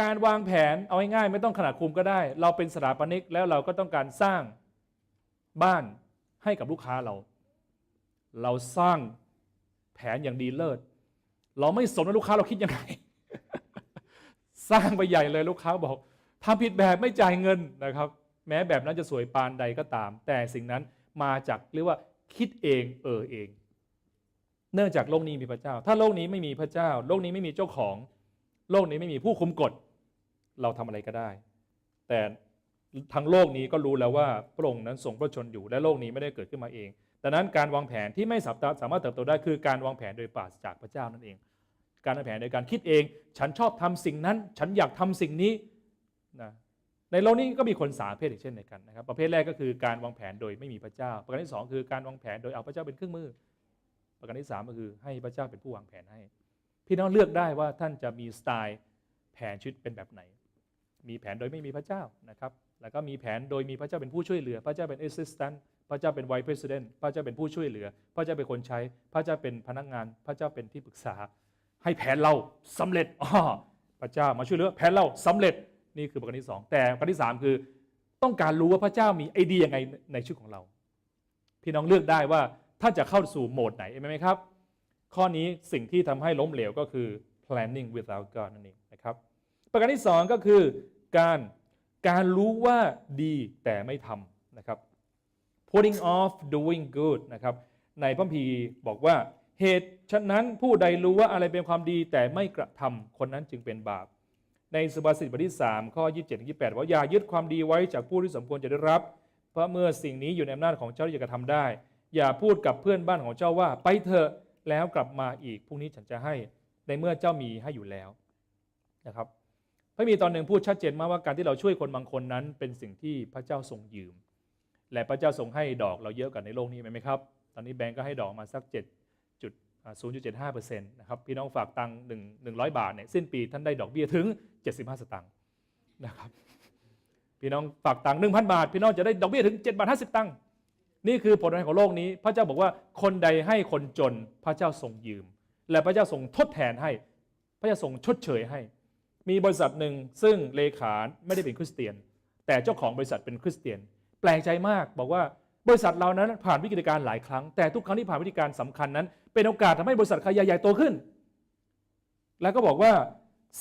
การวางแผนเอาง่ายๆไม่ต้องขนาดคุมก็ได้ เราเป็นสถาปนิกแล้วเราก็ต้องการสร้างบ้านให้กับลูกค้าเรา เราสร้างแผนอย่างดีเลิศ เราไม่สนว่าลูกค้าเราคิดยังไง สร้างไปใหญ่เลยลูกค้าบอกทำผิดแบบไม่จ่ายเงินนะครับ แม้แบบนั้นจะสวยปานใดก็ตาม แต่สิ่งนั้นมาจากเรียกว่าคิดเองเออเอง เนื่องจากโลกนี้มีพระเจ้า ถ้าโลกนี้ไม่มีพระเจ้า โลกนี้ไม่มีเจ้าของ โลกนี้ไม่มีผู้คุมกฎ เราทำอะไรก็ได้ แต่ทั้งโลกนี้ก็รู้แล้วว่าพระองค์นั้นทรงพระชนอยู่และโลกนี้ไม่ได้เกิดขึ้นมาเอง ดังนั้นการวางแผนที่ไม่สามารถเติบโตได้คือการวางแผนโดยปราศจากพระเจ้านั่นเอง การวางแผนโดยการคิดเอง ฉันชอบทำสิ่งนั้น ฉันอยากทำสิ่งนี้นะในโลกนี้ก็มีคนสามประเภทอีกเช่นเดียวกันนะครับ ประเภทแรกก็คือการวางแผนโดยไม่มีพระเจ้า ประการที่สองคือการวางแผนโดยเอาพระเจ้าเป็นเครื่องมือ ประการที่สามก็คือให้พระเจ้าเป็นผู้วางแผนให้ พี่น้องเลือกได้ว่าท่านจะมีสไตล์แผนชีวิตเป็นแบบไหน มีแผนโดยไม่มีพระเจ้านะครับ แล้วก็มีแผนโดยมีพระเจ้าเป็นผู้ช่วยเหลือ พระเจ้าเป็น assistant พระเจ้าเป็น vice president พระเจ้าเป็นผู้ช่วยเหลือ พระเจ้าเป็นคนใช้ พระเจ้าเป็นพนักงาน พระเจ้าเป็นที่ปรึกษา ให้แผนเราสำเร็จอ๋อพระเจ้ามาช่วยเหลือ แผนเราสำเร็จนี่คือประการที่สองแต่ประการที่สามคือต้องการรู้ว่าพระเจ้ามีไอเดียยังไงในชีวิตของเรา พี่น้องเลือกได้ว่าถ้านจะเข้าสู่โหมดไหนเห็นไหมครับ ข้อนี้สิ่งที่ทำให้ล้มเหลวก็คือ planning without God นั่นเองนะครับ ประการที่สองก็คือการการรู้ว่าดีแต่ไม่ทำนะครับ putting off doing good นะครับในพระคัมภีบอกว่าเหตุฉะนั้นผู้ใดรู้ว่าอะไรเป็นความดีแต่ไม่กระทำคนนั้นจึงเป็นบาป ในสุภาษิตบทที่ 3 ข้อ 27 28 ว่าอย่ายึดความดีไว้จากผู้ที่สมควรจะได้รับ เพราะเมื่อสิ่งนี้อยู่ในอำนาจของเจ้าที่จะกระทำได้ อย่าพูดกับเพื่อนบ้านของเจ้าว่าไปเถอะ แล้วกลับมาอีกพรุ่งนี้ฉันจะให้ในเมื่อเจ้ามีให้อยู่แล้วนะครับพระมีตอนหนึ่งพูดชัดเจนมากว่าการที่เราช่วยคนบางคนนั้น เป็นสิ่งที่พระเจ้าทรงยืม และพระเจ้าทรงให้ดอกเราเยอะกว่าในโลกนี้ไหมครับ ตอนนี้แบงก์ก็ให้ดอกมาสัก7จุด0.75%นะครับพี่น้องฝากตังค์หนึ่งหนึ่งร้อยบาทเนี่ยสิ้นปีท่านได้ดอกเบี้ยถึง 75 สตางค์นะครับพี่น้องฝากตังค์หนึ่งพันบาท พี่น้องจะได้ดอกเบี้ยถึง7บาท50 ตังค์ นี่คือผลของโลกนี้ พระเจ้าบอกว่าคนใดให้คนจนพระเจ้าทรงยืม และพระเจ้าทรงทดแทนให้ พระเจ้าทรงชดเชยให้ มีบริษัทหนึ่งซึ่งเลขาไม่ได้เป็นคริสเตียน แต่เจ้าของบริษัทเป็นคริสเตียน แปลกใจมากบอกว่าบริษัทเรานั้นผ่านวิกฤตการหลายครั้ง แต่ทุกครั้งที่ผ่านวิกฤตการณ์สำคัญนั้น เป็นโอกาสทำให้บริษัทขยายใหญ่โตขึ้น แล้วก็บอกว่า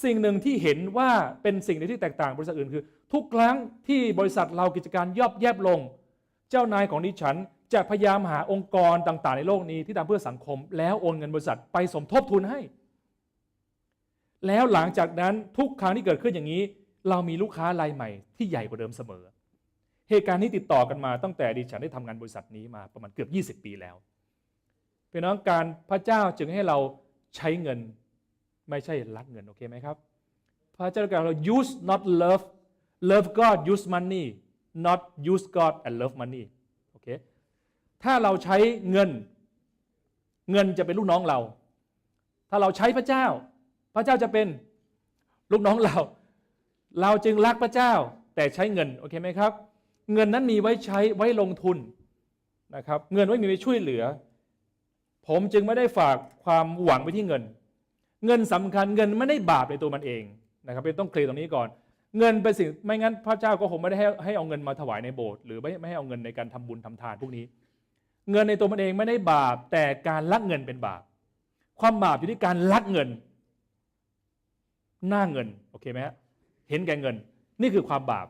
สิ่งหนึ่งที่เห็นว่าเป็นสิ่งที่แตกต่างบริษัทอื่นคือ ทุกครั้งที่บริษัทเรากิจการย่อบแยบลง เจ้านายของดิฉันจะพยายามหาองค์กรต่าง ๆ ในโลกนี้ที่ทำเพื่อสังคม แล้วโอนเงินบริษัทไปสมทบทุนให้ แล้วหลังจากนั้นทุกครั้งที่เกิดขึ้นอย่างนี้ เรามีลูกค้ารายใหม่ที่ใหญ่กว่าเดิมเสมอ เหตุการณ์นี้ติดต่อกันมาตั้งแต่ดิฉันได้ทำงานบริษัทนี้มาประมาณเกือบ 20 ปีแล้วพี่น้องการพระเจ้าจึงให้เราใช้เงินไม่ใช่รักเงินโอเคไหมครับ พระเจ้าการเรา use not love love God use money not use God and love money โอเคถ้าเราใช้เงิน เงินจะเป็นลูกน้องเรา ถ้าเราใช้พระเจ้า พระเจ้าจะเป็นลูกน้องเรา เราจึงรักพระเจ้า แต่ใช้เงินโอเคไหมครับ เงินนั้นมีไว้ใช้ไว้ลงทุนนะครับ เงินไว้มีไว้ช่วยเหลือ ผมจึงไม่ได้ฝากความหวังไว้ที่เงิน เงินสำคัญเงินไม่ได้บาปในตัวมันเองนะครับเป็นต้องเคลียร์ตรงนี้ก่อน เงินเป็นสิ่งไม่งั้นพระเจ้าก็คงไม่ได้ให้ให้เอาเงินมาถวายในโบสถ์หรือไม่ไม่ให้เอาเงินในการทำบุญทำทานพวกนี้ เงินในตัวมันเองไม่ได้บาป แต่การลักเงินเป็นบาป ความบาปอยู่ที่การลักเงิน หน้าเงินโอเคไหมฮะเห็นแก่เงิน นี่คือความบาป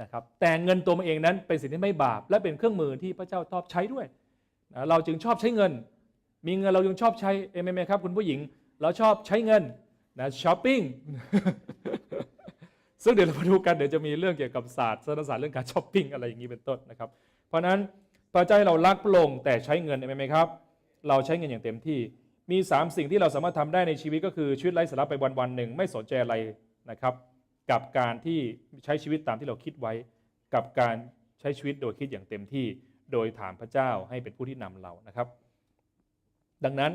นะครับแต่เงินตัวมันเองนั้นเป็นสิ่งที่ไม่บาป และเป็นเครื่องมือที่พระเจ้าชอบใช้ด้วยนะเราจึงชอบใช้เงิน มีเงินเรายังชอบใช้เอเมไหมครับคุณผู้หญิง เราชอบใช้เงินนะช้อปปิ้ง ซึ่งเดี๋ยวเรามาดูกันเดี๋ยวจะมีเรื่องเกี่ยวกับศาสตร์ศาสตร์ศาสตร์เรื่องการช้อปปิ้งอะไรอย่างนี้เป็นต้นนะครับ เพราะฉะนั้นพระเจ้าให้เรารักพระองค์แต่ใช้เงินเอเมไหมครับ เราใช้เงินอย่างเต็มที่ มี 3 สิ่งที่เราสามารถทำได้ในชีวิตก็คือชีวิตไร้สาระไปวันวันๆหนึ่งไม่สนใจอะไรนะครับ กับการที่ใช้ชีวิตตามที่เราคิดไว้ กับการใช้ชีวิตโดยคิดอย่างเต็มที่ โดยถามพระเจ้าให้เป็นผู้ที่นำเรานะครับ ดังนั้น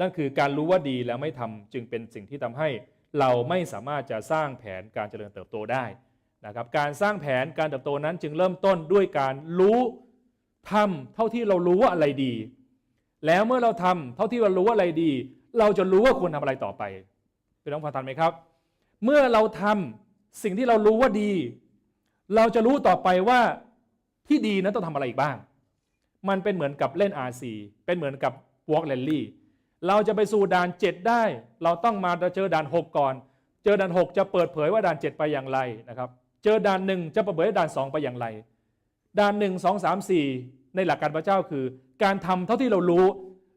นั่นคือการรู้ว่าดีแล้วไม่ทำจึงเป็นสิ่งที่ทำให้ เราไม่สามารถจะสร้างแผนการเจริญเติบโตได้นะครับการสร้างแผนการเติบโตนั้นจึงเริ่มต้นด้วยการรู้ทำเท่าที่เรารู้ว่าอะไรดี แล้วเมื่อเราทำเท่าที่เรารู้ว่าอะไรดี เราจะรู้ว่าควรทำอะไรต่อไปเป็นต้องฟังทันไหมครับ เมื่อเราทำสิ่งที่เรารู้ว่าดี เราจะรู้ต่อไปว่าที่ดีนั้นต้องทำอะไรอีกบ้าง มันเป็นเหมือนกับเล่น RC เป็นเหมือนกับ Walk Rally เราจะไปสู่ด่าน 7 ได้ เราต้องมาเจอด่าน 6 ก่อน เจอด่าน 6 จะเปิดเผยว่าด่าน 7 ไปอย่างไรนะครับ เจอด่านหนึ่งจะเปิดเผยด่าน 2 ไปอย่างไร ด่าน 1 2 3 4 ในหลักการพระเจ้าคือ การทำเท่าที่เรารู้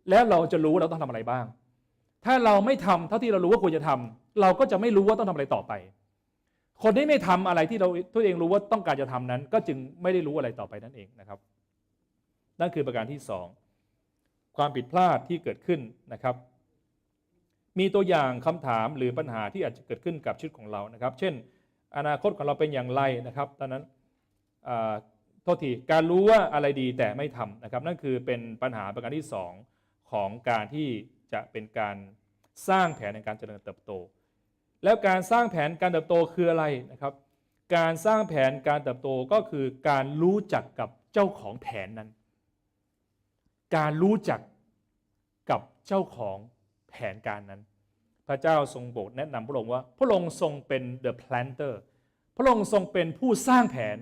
แล้วเราจะรู้เราต้องทำอะไรบ้าง ถ้าเราไม่ทำเท่าที่เรารู้ว่าควรจะทำเราก็จะไม่รู้ว่าต้องทำอะไรต่อไป คนที่ไม่ทำอะไรที่เราตัวเองรู้ว่าต้องการจะทำนั้น ก็จึงไม่ได้รู้อะไรต่อไปนั่นเองนะครับ นั่นคือประการที่สอง ความผิดพลาดที่เกิดขึ้นนะครับ มีตัวอย่างคำถามหรือปัญหาที่อาจจะเกิดขึ้นกับชีวิตของเรานะครับ เช่น อนาคตของเราเป็นอย่างไรนะครับตอนนั้นโทษทีการรู้ว่าอะไรดีแต่ไม่ทำนะครับ นั่นคือเป็นปัญหาประการที่สองของการที่จะเป็นการสร้างแผนในการเจริญเติบโต แล้วการสร้างแผนการเติบโตคืออะไรนะครับ การสร้างแผนการเติบโตก็คือการรู้จักกับเจ้าของแผนนั้น การรู้จักกับเจ้าของแผนการนั้น พระเจ้าทรงโปรดแนะนำพระองค์ว่า พระองค์ทรงเป็น the planter พระองค์ทรงเป็นผู้สร้างแผน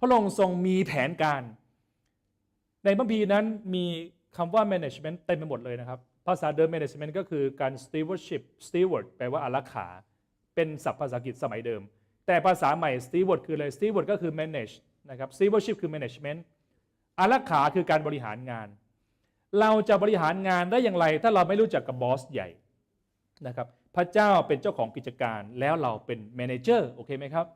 พระองค์ทรงมีแผนการ ในพระพีร์นั้นมีคำว่า management เต็มไปหมดเลยนะครับ ภาษาเดิม management ก็คือการ stewardship steward แปลว่าอารักขา เป็นศัพท์ภาษาอังกฤษสมัยเดิม แต่ภาษาใหม่ steward คืออะไร steward ก็คือ manage นะครับ stewardship คือ management อารักขาคือการบริหารงาน เราจะบริหารงานได้อย่างไร ถ้าเราไม่รู้จักกับบอสใหญ่นะครับพระเจ้าเป็นเจ้าของกิจการแล้วเราเป็น manager โอเคไหมครับ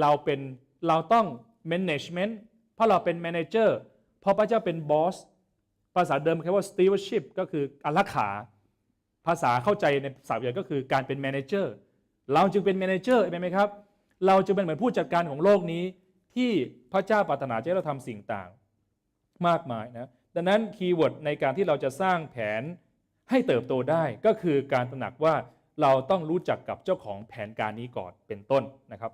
เราเป็นเราต้อง management เพราะเราเป็น manager เพราะพระเจ้าเป็นบอสภาษาเดิมคำว่า stewardship ก็คืออารักขา ภาษาเข้าใจในภาษาอังกฤษก็คือการเป็น manager เราจึงเป็น manager เห็นไหมครับ เราจึงเป็นเหมือนผู้จัดการของโลกนี้ที่พระเจ้าปรารถนาจะให้เราทำสิ่งต่าง มากมายนะดังนั้นคีย์เวิร์ดในการที่เราจะสร้างแผนให้เติบโตได้ก็คือการตระหนักว่าเราต้องรู้จักกับเจ้าของแผนการนี้ก่อนเป็นต้นนะครับ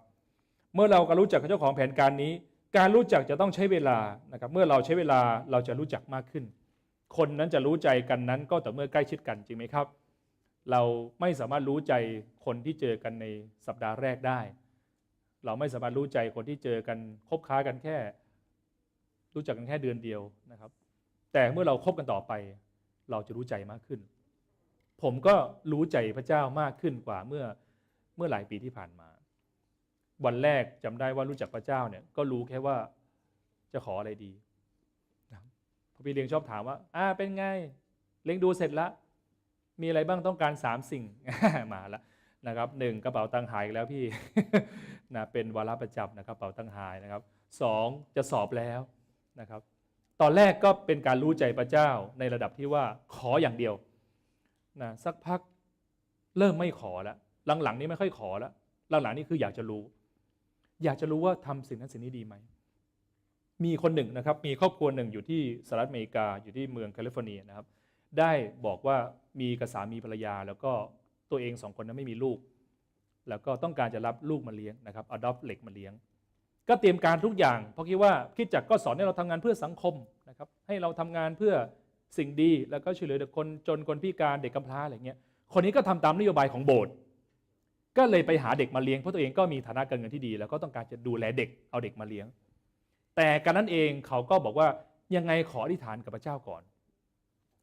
เมื่อเราก็รู้จักกับเจ้าของแผนการนี้ การรู้จักจะต้องใช้เวลานะครับเมื่อเราใช้เวลาเราจะรู้จักมากขึ้น คนนั้นจะรู้ใจกันนั้นก็แต่เมื่อใกล้ชิดกันจริงไหมครับ เราไม่สามารถรู้ใจคนที่เจอกันในสัปดาห์แรกได้ เราไม่สามารถรู้ใจคนที่เจอกันคบค้ากันแค่ รู้จักกันแค่เดือนเดียวนะครับ แต่เมื่อเราคบกันต่อไป เราจะรู้ใจมากขึ้น ผมก็รู้ใจพระเจ้ามากขึ้นกว่าเมื่อเมื่อหลายปีที่ผ่านมา วันแรกจำได้ว่ารู้จักพระเจ้าเนี่ยก็รู้แค่ว่าจะขออะไรดีนะครับพอพี่เลี้ยงชอบถามว่า อ่า เป็นไง เลี้ยงดูเสร็จแล้วมีอะไรบ้างต้องการสามสิ่ง มาแล้วนะครับหนึ่งกระเป๋าตังหายแล้วพี่ นะ เป็นวาระประจำนะครับกระเป๋าตังหายนะครับสองจะสอบแล้ว นะครับ ตอนแรกก็เป็นการรู้ใจพระเจ้าในระดับที่ว่าขออย่างเดียวนะสักพักเริ่มไม่ขอแล้วหลังๆ นี้ไม่ค่อยขอแล้วหลังๆนี้คืออยากจะรู้ อยากจะรู้ว่าทำสิ่งนั้นสิ่งนี้ดีไหมมีคนหนึ่งนะครับมีครอบครัวหนึ่งอยู่ที่สหรัฐอเมริกาอยู่ที่เมืองแคลิฟอร์เนียนะครับ ได้บอกว่ามีกบสามีภรรยา แล้วก็ตัวเองสองคนนั้นไม่มีลูก แล้วก็ต้องการจะรับลูกมาเลี้ยงนะครับ adopt เหล็กมาเลี้ยง ก็เตรียมการทุกอย่างเพราะคิดว่าคิดจักก็สอนให้เราทำงานเพื่อสังคมนะครับให้เราทำงานเพื่อสิ่งดีแล้วก็ช่วยเหลือคนจนคนพิการเด็กกำพร้าอะไรเงี้ยคนนี้ก็ทำตามนโยบายของโบสถ์ก็เลยไปหาเด็กมาเลี้ยงเพราะตัวเองก็มีฐานะการเงินที่ดี แล้วก็ต้องการจะดูแลเด็กเอาเด็กมาเลี้ยง แต่การนั้นเองเขาก็บอกว่ายังไงขออธิษฐานกับพระเจ้าก่อน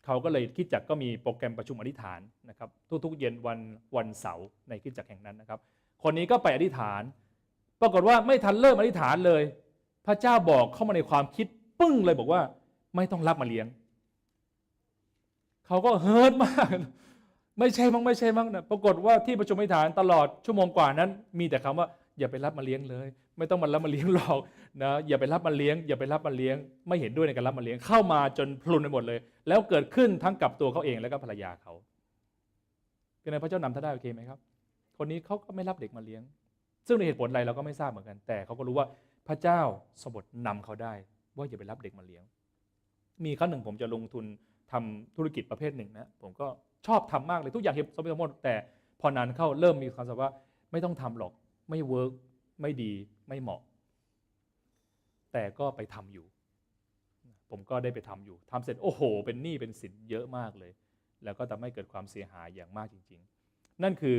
เขาก็เลยคิดจักก็มีโปรแกรมประชุมอธิษฐานนะครับทุกๆ เย็นวันวันเสาร์ในคิดจักแห่งนั้นนะครับ คนนี้ก็ไปอธิษฐาน ปรากฏว่าไม่ทันเริ่มอธิษฐานเลย พระเจ้าบอกเข้ามาในความคิดปึ้งเลยบอกว่า ไม่ต้องรับมาเลี้ยง เขาก็เฮิร์ตมาก ไม่ใช่มั้งไม่ใช่มั้งนะปรากฏว่าที่ประชุมอธิษฐานตลอดชั่วโมงกว่านั้น มีแต่คำว่าอย่าไปรับมาเลี้ยงเลย ไม่ต้องมารับมาเลี้ยงหรอกนะอย่าไปรับมาเลี้ยง อย่าไปรับมาเลี้ยง ไม่เห็นด้วยในการรับมาเลี้ยงเข้ามาจนพลุนไปหมดเลย แล้วเกิดขึ้นทั้งกับตัวเขาเองแล้วก็ภรรยาเขาเป็นไงพระเจ้านำท่านได้โอเคไหมครับ คนนี้เขาก็ไม่รับเด็กมาเลี้ยง ซึ่งในเหตุผลอะไรเราก็ไม่ทราบเหมือนกัน แต่เขาก็รู้ว่าพระเจ้าสมบทนำเขาได้ ว่าอย่าไปรับเด็กมาเลี้ยง มีครั้งหนึ่งผมจะลงทุนทำธุรกิจประเภทหนึ่งนะผมก็ชอบทำมากเลยทุกอย่างเห็นสมบูรณ์หมดแต่พอนานเข้าเริ่มมีความสึกว่าไม่ต้องทำหรอกไม่เวิร์กไม่ดีไม่เหมาะ แต่ก็ไปทำอยู่ ผมก็ได้ไปทำอยู่ทำเสร็จโอ้โห เป็นหนี้เป็นสินเยอะมากเลย แล้วก็ทำให้เกิดความเสียหายอย่างมากจริง ๆ นั่นคือ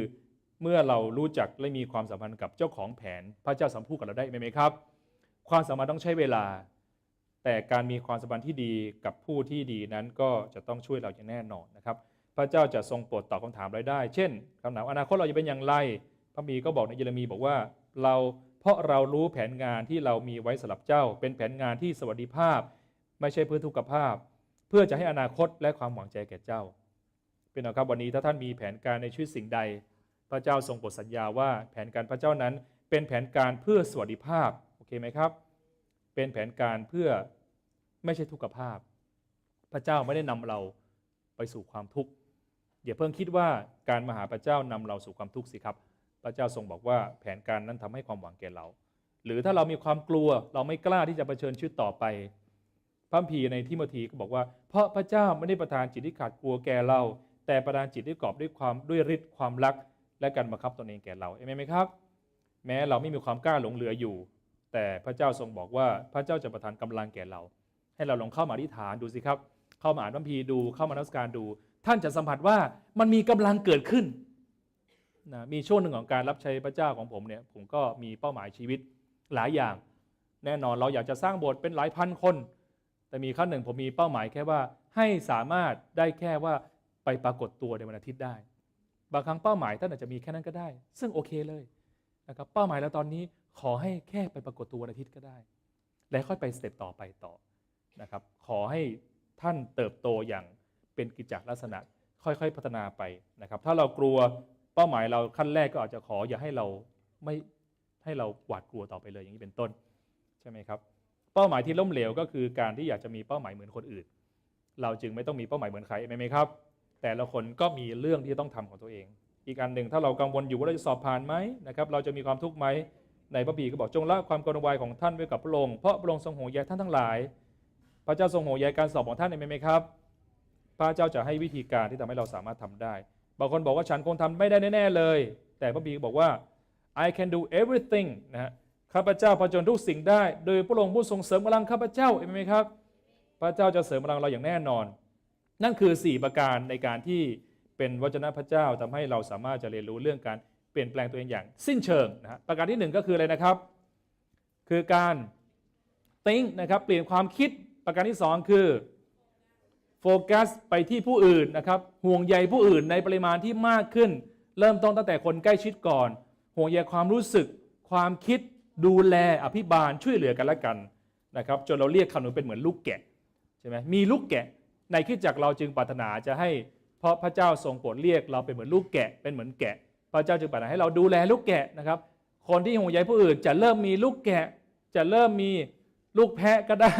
เมื่อเรารู้จักและมีความสัมพันธ์กับเจ้าของแผนพระเจ้าสัมพูดกับเราได้ไหมครับ ความสัมพันธ์ต้องใช้เวลา แต่การมีความสัมพันธ์ที่ดีกับผู้ที่ดีนั้นก็จะต้องช่วยเราอย่างแน่นอนนะครับ พระเจ้าจะทรงโปรดตอบคำถามเราได้ เช่นคำถามอนาคตเราจะเป็นอย่างไร พระมีก็บอกในเยเรมีบอกว่าเราเพราะเรารู้แผนงานที่เรามีไว้สำหรับเจ้า เป็นแผนงานที่สวัสดิภาพ ไม่ใช่เพื่อทุกขภาพ เพื่อจะให้อนาคตและความหวังใจแก่เจ้า เป็นไงครับวันนี้ถ้าท่านมีแผนการในชีวิตสิ่งใด ระเจ้าทรงโปรดสัญญาว่าแผนการพระเจ้านั้นเป็นแผนการเพื่อสวัสดิภาพโอเคไหมครับ เป็นแผนการเพื่อไม่ใช่ทุกขภาพ พระเจ้าไม่ได้นำเราไปสู่ความทุกข์อย่าเพิ่งคิดว่าการมาหาพระเจ้านำเราสู่ความทุกข์สิครับ พระเจ้าทรงบอกว่าแผนการนั้นทำให้ความหวังแก่เรา หรือถ้าเรามีความกลัวเราไม่กล้าที่จะเผชิญชีวิตต่อไปพระคัมภีในทิโมธีก็บอกว่า เพราะพระเจ้าไม่ได้ประทานจิตที่ขาดกลัวแก่เรา แต่ประทานจิตที่กรอบด้วยความด้วยฤทธิ์ความรัก และการบังคับตนเองแก่เราเอเมนไหมครับ แม้เราไม่มีความกล้าหลงเหลืออยู่ แต่พระเจ้าทรงบอกว่าพระเจ้าจะประทานกำลังแก่เรา ให้เราลองเข้ามาอธิษฐานดูสิครับ เข้ามาอ่านพระคัมภีดูเข้ามานมัสการดู ท่านจะสัมผัสว่ามันมีกำลังเกิดขึ้นนะมีช่วงหนึ่งของการรับใช้พระเจ้าของผมเนี่ยผมก็มีเป้าหมายชีวิตหลายอย่าง แน่นอนเราอยากจะสร้างโบสถ์เป็นหลายพันคน แต่มีขั้นหนึ่งผมมีเป้าหมายแค่ว่าให้สามารถได้แค่ว่าไปปรากฏตัวในวันอาทิตย์ได้ บางครั้งเป้าหมายท่านอาจจะมีแค่นั้นก็ได้ ซึ่งโอเคเลยนะครับเป้าหมายแล้วตอนนี้ขอให้แค่ไปปรากฏตัววันอาทิตย์ก็ได้ และค่อยไปสเต็ปต่อไปต่อนะครับขอให้ท่านเติบโตอย่างเป็นกิจจลักษณะค่อยๆพัฒนาไปนะครับ ถ้าเรากลัวเป้าหมายเราขั้นแรกก็อาจจะขออย่าให้เราไม่ให้เราหวาดกลัวต่อไปเลยอย่างนี้เป็นต้นใช่ไหมครับเป้าหมายที่ล้มเหลวก็คือการที่อยากจะมีเป้าหมายเหมือนคนอื่น เราจึงไม่ต้องมีเป้าหมายเหมือนใครไหมครับ แต่ละคนก็มีเรื่องที่จะต้องทำของตัวเอง อีกอันหนึ่งถ้าเรากังวลอยู่ว่าเราจะสอบผ่านไหมนะครับเราจะมีความทุกข์ไหมในพระบีก็บอกจงละความกังวลของท่านไว้กับพระองค์เพราะพระองค์ทรงห่วงใยท่านทั้งหลาย พระเจ้าทรงห่วงใยการสอบของท่านเองไหมครับ พระเจ้าจะให้วิธีการที่ทำให้เราสามารถทำได้บางคนบอกว่าฉันคงทำไม่ได้แน่ๆเลย แต่พระบีบอกว่า I can do everything นะฮะข้าพเจ้าผจญทุกสิ่งได้ โดยพระองค์ผู้ทรงเสริมกำลังข้าพเจ้าเห็นไหมครับ พระเจ้าจะเสริมกำลังเราอย่างแน่นอน นั่นคือ 4 ประการในการที่เป็นวจนะพระเจ้าทำให้เราสามารถจะเรียนรู้เรื่องการเปลี่ยนแปลงตัวเองอย่างสิ้นเชิงนะฮะประการที่ 1 ก็คืออะไรนะครับ คือการ think นะครับเปลี่ยนความคิดประการที่ 2 คือโฟกัสไปที่ผู้อื่นนะครับห่วงใยผู้อื่นในปริมาณที่มากขึ้น เริ่มต้นตั้งแต่คนใกล้ชิดก่อน ห่วงใยความรู้สึก ความคิดดูแลอภิบาลช่วยเหลือกันและกันนะครับจนเราเรียกคำนึงเป็นเหมือนลูกแกะใช่ไหมมีลูกแกะ ในคริดจักรเราจึงปรารถนาจะให้เพราะพระเจ้าทรงโปรดเรียกเราเป็นเหมือนลูกแกะเป็นเหมือนแกะ พระเจ้าจึงปรารถนาให้เราดูแลลูกแกะนะครับ คนที่ห่วงใยผู้อื่นจะเริ่มมีลูกแกะ จะเริ่มมีลูกแพะก็ได้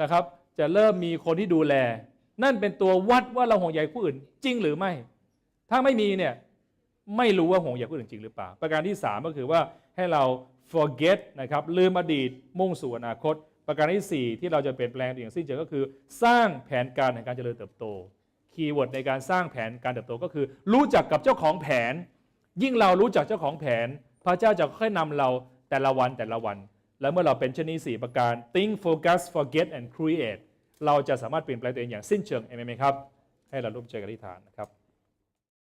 นะครับ จะเริ่มมีคนที่ดูแล นั่นเป็นตัววัดว่าเราห่วงใยผู้อื่นจริงหรือไม่ ถ้าไม่มีเนี่ยไม่รู้ว่าห่วงใยผู้อื่นจริงหรือเปล่า ประการที่ 3 ก็คือว่าให้เรา forget นะครับลืมอดีตมุ่งสู่อนาคต ประการที่ 4 ที่เราจะเปลี่ยนแปลงอย่างสิ้นเชิงก็คือ สร้างแผนการแห่งการเจริญเติบโต คีย์เวิร์ดในการสร้างแผนการเติบโตก็คือ รู้จักกับเจ้าของแผน ยิ่งเรารู้จักเจ้าของแผน พระเจ้าจะค่อยนำเราแต่ละวันแต่ละวัน และเมื่อเราเป็นเช่นนี้ 4 ประการ think focus forget and create เราจะสามารถเปลี่ยนแปลงตัวเองอย่างสิ้นเชิงเอเมนไหมครับ ให้เราร่วมใจกันอธิษฐานนะครับ